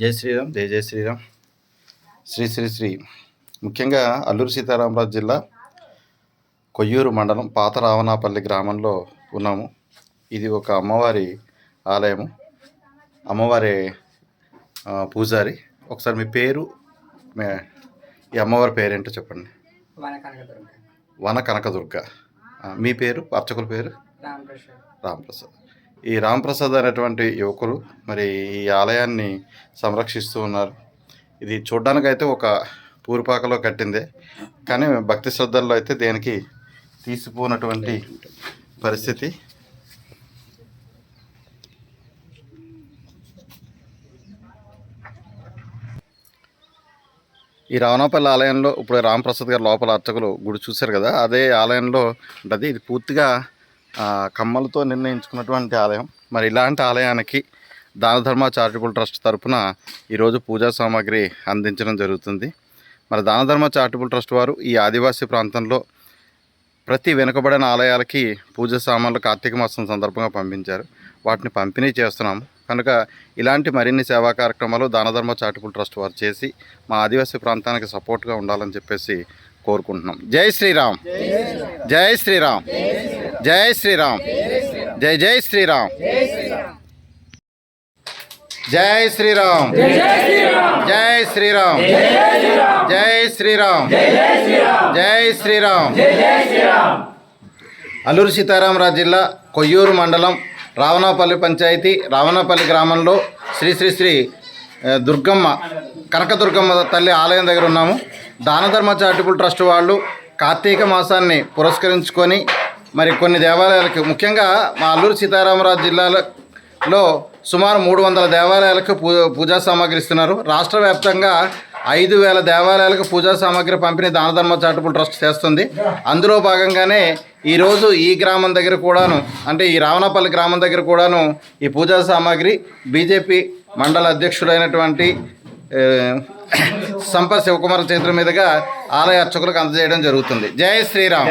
జై శ్రీరామ్ జై జై శ్రీరామ్. శ్రీ శ్రీ శ్రీ. ముఖ్యంగా అల్లూరు సీతారామరాజు జిల్లా కొయ్యూరు మండలం పాత రావణాపల్లి గ్రామంలో ఉన్నాము. ఇది ఒక అమ్మవారి ఆలయము. అమ్మవారి పూజారి. ఒకసారి మీ పేరు మే- ఈ అమ్మవారి పేరేంటో చెప్పండి. వన కనకదుర్గ మీ పేరు అర్చకుల పేరు? రామకృష్ణ రాంప్రసాద్ ఈ రాంప్రసాద్ అనేటువంటి యువకులు మరి ఈ ఆలయాన్ని సంరక్షిస్తూ ఉన్నారు. ఇది చూడ్డానికైతే ఒక పూరిపాకలో కట్టిందే. కానీ భక్తి శ్రద్ధల్లో అయితే దేనికి తీసిపోనటువంటి పరిస్థితి. ఈ రావణపల్లి ఆలయంలో ఇప్పుడు రామప్రసాద్ గారు లోపల అర్చకులు గుడి చూశారు కదా? అదే ఆలయంలో ఉంటుంది. ఇది పూర్తిగా కమ్మలతో నిర్ణయించుకున్నటువంటి ఆలయం. మరి ఇలాంటి ఆలయానికి దాన ధర్మ చారిటబుల్ ట్రస్ట్ తరపున ఈరోజు పూజా సామాగ్రి అందించడం జరుగుతుంది. మరి దాన ధర్మ చారిటబుల్ ట్రస్ట్ వారు ఈ ఆదివాసీ ప్రాంతంలో ప్రతి వెనుకబడిన ఆలయాలకి పూజ సామాన్లు కార్తీక మాసం సందర్భంగా పంపించారు. వాటిని పంపిణీ చేస్తున్నాము. కనుక ఇలాంటి మరిన్ని సేవా కార్యక్రమాలు దానధర్మ చారిటబుల్ ట్రస్ట్ వారు చేసి మా ఆదివాసీ ప్రాంతానికి సపోర్ట్గా ఉండాలని చెప్పేసి కోరుకుంటున్నాం. జై శ్రీరామ్. జై శ్రీరామ్. జై శ్రీరామ్ జై జై శ్రీరామ్ జై శ్రీరామ్ జై శ్రీరామ్ జై శ్రీరామ్ జై శ్రీరామ్ అల్లూరు సీతారామరాజు జిల్లా కొయ్యూరు మండలం రావణాపల్లి పంచాయతీ రావణాపల్లి గ్రామంలో శ్రీ శ్రీ శ్రీ దుర్గమ్మ కనకదుర్గమ్మ తల్లి ఆలయం దగ్గర ఉన్నాము దానధర్మ చారిటబుల్ ట్రస్ట్ వాళ్ళు కార్తీక మాసాన్ని పురస్కరించుకొని మరి కొన్ని దేవాలయాలకు ముఖ్యంగా మా అల్లూరు సీతారామరాజు జిల్లాలో సుమారు మూడు వందల దేవాలయాలకు పూ పూజా సామాగ్రి ఇస్తున్నారు. రాష్ట్ర వ్యాప్తంగా ఐదు వేల దేవాలయాలకు పూజా సామాగ్రి పంపిణీ దానధర్మ చారిటబుల్ ట్రస్ట్ చేస్తుంది. అందులో భాగంగానే ఈరోజు ఈ గ్రామం దగ్గర కూడాను అంటే ఈ రావణపల్లి గ్రామం దగ్గర కూడాను ఈ పూజా సామాగ్రి బీజేపీ మండల అధ్యక్షుడైనటువంటి సంపత్ శివకుమార్ చేతుల మీదుగా ఆలయ అర్చకులకు అందజేయడం జరుగుతుంది. జై శ్రీరామ్.